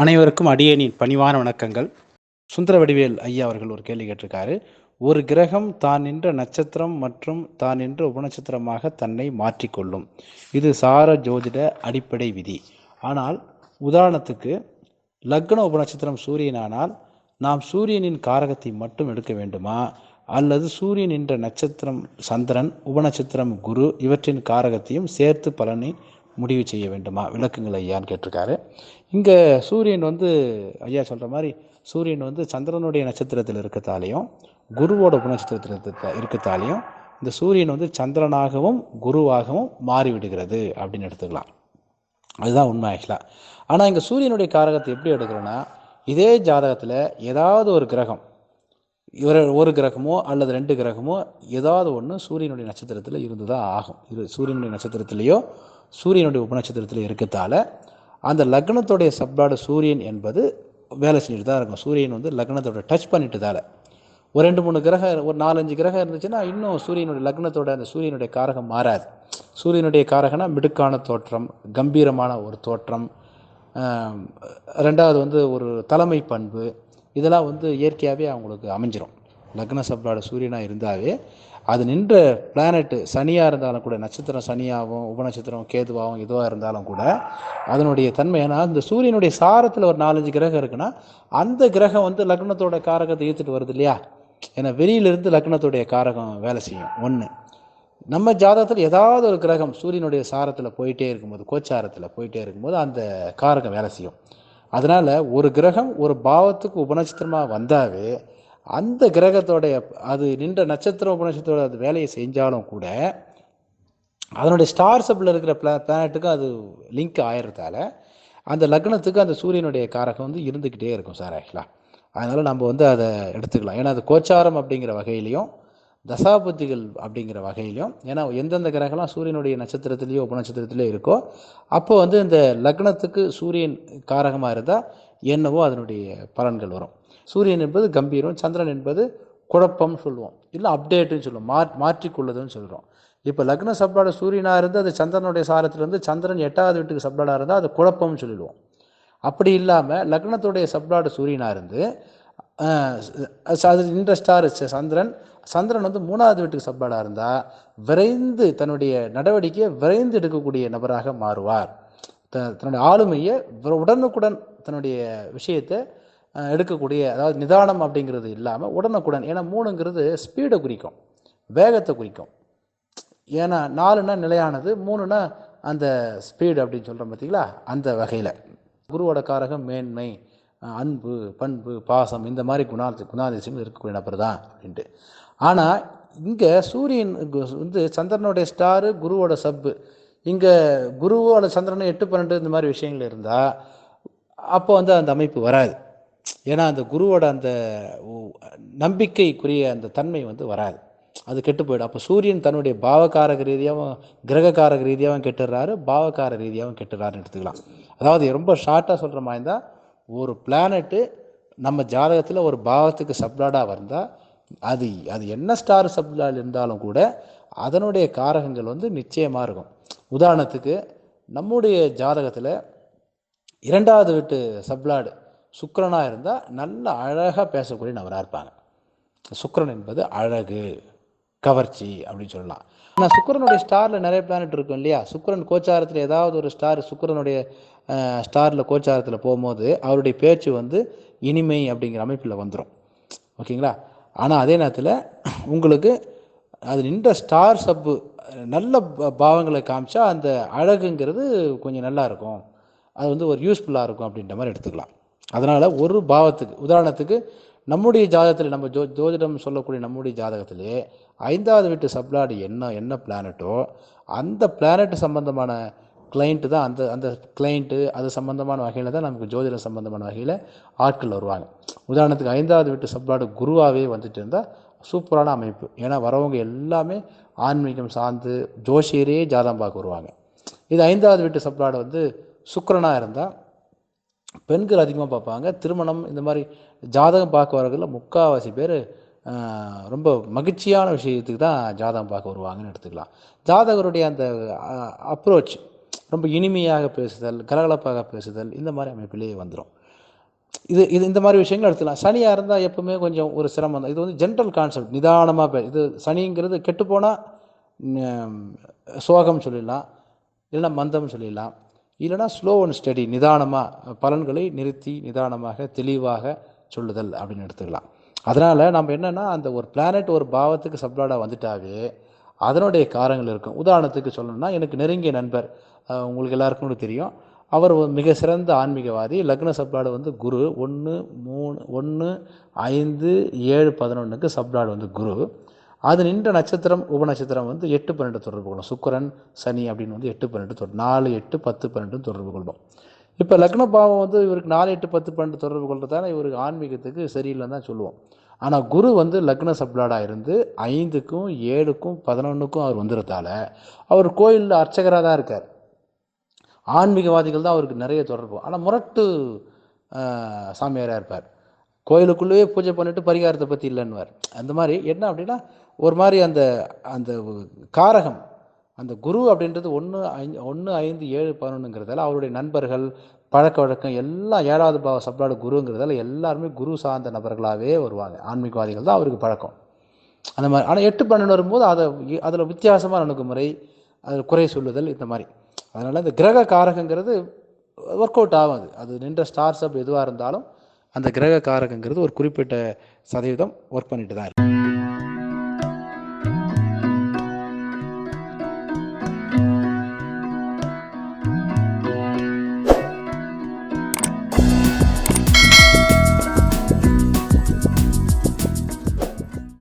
அனைவருக்கும் அடியேனின் பணிவான வணக்கங்கள். சுந்தர வடிவேல் ஐயா அவர்கள் ஒரு கேள்வி கேட்டிருக்காரு. ஒரு கிரகம் தான் நின்ற நட்சத்திரம் மற்றும் தான் நின்ற உபநட்சத்திரமாக தன்னை மாற்றிக்கொள்ளும். இது சார ஜோதிட அடிப்படை விதி. ஆனால் உதாரணத்துக்கு லக்ன உபநட்சத்திரம் சூரியனானால் நாம் சூரியனின் காரகத்தை மட்டும் எடுக்க வேண்டுமா? அல்லது சூரியன் என்ற நட்சத்திரம் சந்திரன் உபநட்சத்திரம் குரு இவற்றின் காரகத்தையும் சேர்த்து பலனை முடிவு செய்ய வேண்டுமா? விளக்குங்கள் ஐயான்னு கேட்டிருக்காரு. இங்கே சூரியன் வந்து ஐயா சொல்கிற மாதிரி சூரியன் வந்து சந்திரனுடைய நட்சத்திரத்தில் இருக்கத்தாலையும் குருவோட குணநட்சத்திரத்தில் இருக்க இருக்கத்தாலையும் இந்த சூரியன் வந்து சந்திரனாகவும் குருவாகவும் மாறிவிடுகிறது அப்படின்னு எடுத்துக்கலாம். அதுதான் உண்மை ஆக்சுவலாக ஆனால் இங்கே சூரியனுடைய காரகத்தை எப்படி எடுக்கிறோன்னா இதே ஜாதகத்தில் ஏதாவது ஒரு கிரகம் ஒரு ஒரு கிரகமோ அல்லது ரெண்டு கிரகமோ ஏதாவது ஒன்று சூரியனுடைய நட்சத்திரத்தில் இருந்து தான் ஆகும். இது சூரியனுடைய நட்சத்திரத்திலேயோ சூரியனுடைய உபநட்சத்திரத்தில் இருக்கிறதால அந்த லக்னத்துடைய சப்ளாடு சூரியன் என்பது வேலை செஞ்சுட்டு தான் இருக்கும். சூரியன் வந்து லக்னத்தோட டச் பண்ணிட்டுதால. ஒரு ரெண்டு மூணு கிரகம் ஒரு நாலஞ்சு கிரகம் இருந்துச்சுன்னா இன்னும் சூரியனுடைய லக்னத்தோட அந்த சூரியனுடைய காரகம் மாறாது. சூரியனுடைய காரகனா மிடுக்கான தோற்றம் கம்பீரமான ஒரு தோற்றம் ரெண்டாவது வந்து ஒரு தலைமை பண்பு இதெல்லாம் வந்து இயற்கையாகவே அவங்களுக்கு அமைஞ்சிரும். லக்ன சப்ளாட சூரியனாக இருந்தாவே அது நின்ற பிளானட்டு சனியாக இருந்தாலும் கூட நட்சத்திரம் சனியாகவும் உபநட்சத்திரம் கேதுவாகவும் இதுவாக இருந்தாலும் கூட அதனுடைய தன்மை ஏன்னா இந்த சூரியனுடைய சாரத்தில் ஒரு நாலஞ்சு கிரகம் இருக்குன்னா அந்த கிரகம் வந்து லக்னத்தோட காரகத்தை ஈர்த்துட்டு வருது இல்லையா? ஏன்னா வெளியிலிருந்து லக்னத்துடைய காரகம் வேலை செய்யும். ஒன்று நம்ம ஜாதகத்தில் ஏதாவது ஒரு கிரகம் சூரியனுடைய சாரத்தில் போயிட்டே இருக்கும்போது கோச்சாரத்தில் போயிட்டே இருக்கும்போது அந்த காரகம் வேலை செய்யும். அதனால் ஒரு கிரகம் ஒரு பாவத்துக்கு உபநட்சத்திரமாக வந்தாவே அந்த கிரகத்தோடைய அது நின்ற நட்சத்திர உபநட்சத்திரோட அது வேலையை செஞ்சாலும் கூட அதனுடைய ஸ்டார் சப்பில் இருக்கிற பிளா பிளானட்டுக்கும் அது லிங்க் ஆயிடுறதால அந்த லக்னத்துக்கு அந்த சூரியனுடைய காரகம் வந்து இருந்துக்கிட்டே இருக்கும் சார் ஆக்சுவலாக அதனால் நம்ம வந்து அதை எடுத்துக்கலாம். ஏன்னா அது கோச்சாரம் அப்படிங்கிற வகையிலையும் தசாபுத்திகள் அப்படிங்கிற வகையிலையும் ஏன்னா எந்தெந்த கிரகம்லாம் சூரியனுடைய நட்சத்திரத்திலேயோ உபநட்சத்திரத்திலேயோ இருக்கோ அப்போ வந்து இந்த லக்னத்துக்கு சூரியன் காரகமாக இருந்தால் என்னவோ அதனுடைய பலன்கள் வரும். சூரியன் என்பது கம்பீரம் சந்திரன் என்பது குழப்பம்னு சொல்லுவோம். இல்லை அப்டேட்டுன்னு சொல்லுவோம். மா மாற்றிக்கொள்ளுதுன்னு சொல்கிறோம் இப்போ லக்ன சப்ளாட சூரியனாக இருந்து அது சந்திரனுடைய சாரத்திலிருந்து சந்திரன் எட்டாவது வீட்டுக்கு சப்ளாடாக இருந்தால் அது குழப்பம்னு சொல்லிடுவோம். அப்படி இல்லாமல் லக்னத்துடைய சப்ளாட சூரியனாக இருந்து அது நின்ற ஸ்டார் சந்திரன். சந்திரன் வந்து மூணாவது வீட்டுக்கு சப்பாடாக இருந்தால் விரைந்து தன்னுடைய நடவடிக்கையை விரைந்து எடுக்கக்கூடிய நபராக மாறுவார். த- தன்னுடைய ஆளுமையை உடனுக்குடன் தன்னுடைய விஷயத்தை எடுக்கக்கூடிய அதாவது நிதானம் அப்படிங்கிறது இல்லாமல் உடனுக்குடன் ஏன்னா மூணுங்கிறது ஸ்பீடை குறிக்கும் வேகத்தை குறிக்கும். ஏன்னா நாலுனா நிலையானது மூணுனா அந்த ஸ்பீடு அப்படின்னு சொல்கிறோம் பார்த்தீங்களா அந்த வகையில். குருவோட காரகம் மேன்மை. அன்பு பண்பு பாசம் இந்த மாதிரி குணாதி குணாதிசயங்கள் இருக்கக்கூடிய நபர் தான் அப்படின்ட்டு. ஆனால் இங்கே சூரியன் கு- வந்து சந்திரனுடைய ஸ்டாரு குருவோட சப்பு இங்கே குருவோட சந்திரன் எட்டு பன்னெண்டு இந்த மாதிரி விஷயங்கள் இருந்தால் அப்போ வந்து அந்த அமைப்பு வராது. ஏன்னா அந்த குருவோட அந்த நம்பிக்கைக்குரிய அந்த தன்மை வந்து வராது. அது கெட்டு போயிடும். அப்போ சூரியன் தன்னுடைய பாவகாரக ரீதியாகவும் கிரகக்காரக ரீதியாகவும் கெட்டுறாரு பாவகார ரீதியாகவும் கெட்டுறாருன்னு எடுத்துக்கலாம். அதாவது ரொம்ப ஷார்ட்டாக சொல்கிற மாதிரி இருந்தால் ஒரு பிளானட்டு நம்ம ஜாதகத்தில் ஒரு பாவத்துக்கு சப்ளாடாக வந்தால் அது அது என்ன ஸ்டார் சப்ளாட் இருந்தாலும் கூட அதனுடைய காரகங்கள் வந்து நிச்சயமாக இருக்கும். உதாரணத்துக்கு நம்முடைய ஜாதகத்தில் இரண்டாவது வீட்டு சப்ளாடு சுக்கரனாக இருந்தால் நல்ல அழகாக பேசக்கூடிய நபராக இருப்பாங்க. சுக்கரன் என்பது அழகு கவர்ச்சி அப்படின்னு சொல்லலாம். ஆனால் சுக்கரனுடைய ஸ்டாரில் நிறைய பிளானட் இருக்கும் இல்லையா? சுக்கரன் கோச்சாரத்தில் ஏதாவது ஒரு ஸ்டார் சுக்கரனுடைய ஸ்டாரில் கோச்சாரத்தில் போகும்போது அவருடைய பேச்சு வந்து இனிமை அப்படிங்கிற அமைப்பில் வந்துடும் ஓகேங்களா? ஆனால் அதே நேரத்தில் உங்களுக்கு அது நின்ற ஸ்டார் சப்பு நல்ல பாவங்களை காமிச்சா அந்த அழகுங்கிறது கொஞ்சம் நல்லா இருக்கும். அது வந்து ஒரு யூஸ்ஃபுல்லாக இருக்கும் அப்படின்ற மாதிரி எடுத்துக்கலாம். அதனால் ஒரு பாவத்துக்கு உதாரணத்துக்கு நம்முடைய ஜாதகத்தில் நம்ம ஜோ ஜோதிடம் சொல்லக்கூடிய நம்முடைய ஜாதகத்திலே ஐந்தாவது வீட்டு சப்ளாடு என்ன என்ன பிளானட்டோ அந்த பிளானட் சம்பந்தமான கிளைண்ட்டு தான் அந்த அந்த கிளைண்ட்டு அது சம்மந்தமான வகையில் தான் நமக்கு ஜோதிடம் சம்மந்தமான வகையில் ஆட்கள் வருவாங்க. உதாரணத்துக்கு ஐந்தாவது வீட்டு சப்ளாடு குருவாகவே வந்துட்டு இருந்தால் சூப்பரான அமைப்பு. ஏன்னா வரவங்க எல்லாமே ஆன்மீகம் சார்ந்து ஜோஷியரே ஜாதம் பார்க்க வருவாங்க. இது ஐந்தாவது வீட்டு சப்ளாடு வந்து சுக்கரனாக இருந்தால் பெண்கள் அதிகமாக பார்ப்பாங்க. திருமணம் இந்த மாதிரி ஜாதகம் பார்க்க வரவர்களில் முக்கால்வாசி பேர் ரொம்ப மகிழ்ச்சியான விஷயத்துக்கு தான் ஜாதகம் பார்க்க வருவாங்கன்னு எடுத்துக்கலாம். ஜாதகருடைய அந்த அப்ரோச் ரொம்ப இனிமையாக பேசுதல் கலகலப்பாக பேசுதல் இந்த மாதிரி அமைப்பிலேயே வந்துடும் இது இது இந்த மாதிரி விஷயங்கள் எடுத்துக்கலாம். சனியாக இருந்தால் எப்பவுமே கொஞ்சம் ஒரு சிரமம் தான். இது வந்து ஜென்ரல் கான்செப்ட் நிதானமாக இது சனிங்கிறது கெட்டுப்போனால் சோகம் சொல்லிடலாம். இல்லைன்னா மந்தம் சொல்லிடலாம். இல்லைனா ஸ்லோ அண்ட் ஸ்டடி நிதானமாக பலன்களை நிறுத்தி நிதானமாக தெளிவாக சொல்லுதல் அப்படின்னு எடுத்துக்கலாம். அதனால் நம்ம என்னென்னா அந்த ஒரு பிளானட் ஒரு பாவத்துக்கு சப்ளாடாக வந்துட்டாவே அதனுடைய காரங்கள் இருக்கும். உதாரணத்துக்கு சொல்லணும்னா எனக்கு நெருங்கிய நண்பர் உங்களுக்கு எல்லாருக்கும் தெரியும். அவர் மிக சிறந்த ஆன்மீகவாதி. லக்ன சப்டாடு வந்து குரு. ஒன்று மூணு ஒன்று ஐந்து ஏழு பதினொன்றுக்கு சப்ளாடு வந்து குரு. அது நின்ற நட்சத்திரம் உபநட்சத்திரம் வந்து எட்டு பன்னெண்டு தொடர்பு கொள்ளும். சுக்கரன் சனி அப்படின்னு வந்து எட்டு பன்னெண்டு தொடர் நாலு எட்டு பத்து பன்னெண்டு தொடர்பு கொள்ளும் இப்போ லக்ன பாவம் வந்து இவருக்கு நாலு எட்டு பத்து பன்னெண்டு தொடர்பு கொள்றதால இவருக்கு ஆன்மீகத்துக்கு சரியில்லைன்னு தான் சொல்லுவோம். ஆனால் குரு வந்து லக்ன சப்ளாடாக இருந்து ஐந்துக்கும் ஏழுக்கும் பதினொன்றுக்கும் அவர் வந்துடுறதால அவர் கோயிலில் அர்ச்சகராக தான் இருக்கார். ஆன்மீகவாதிகள் தான் அவருக்கு நிறைய தொடர்பு. ஆனால் முரட்டு சாமியாராக இருப்பார். கோயிலுக்குள்ளேயே பூஜை பண்ணிட்டு பரிகாரத்தை பற்றி இல்லைன்னுவார். அந்த மாதிரி என்ன அப்படின்னா ஒரு மாதிரி அந்த அந்த காரகம் அந்த குரு அப்படின்றது ஒன்று ஐந்து ஒன்று ஐந்து ஏழு பதினொன்றுங்கிறதால அவருடைய நண்பர்கள் பழக்க வழக்கம் எல்லாம் ஏழாவது பாவ சப்ளாடு குருங்கிறதால எல்லாருமே குரு சார்ந்த நபர்களாகவே வருவாங்க. ஆன்மீகவாதிகள் தான் அவருக்கு பழக்கம். அந்த மாதிரி ஆனால் எட்டு பன்னெண்டு வரும்போது அதை அதில் வித்தியாசமான அணுகுமுறை அதில் குறை சொல்லுதல் இந்த மாதிரி. அதனால் இந்த கிரக காரகங்கிறது ஒர்க் அவுட் ஆகாது. அது நின்ற ஸ்டார்ஸ் அப் எதுவாக இருந்தாலும் அந்த கிரக காரகங்கிறது ஒரு குறிப்பிட்ட சதவீதம் ஒர்க் பண்ணிட்டு தான் இருக்குது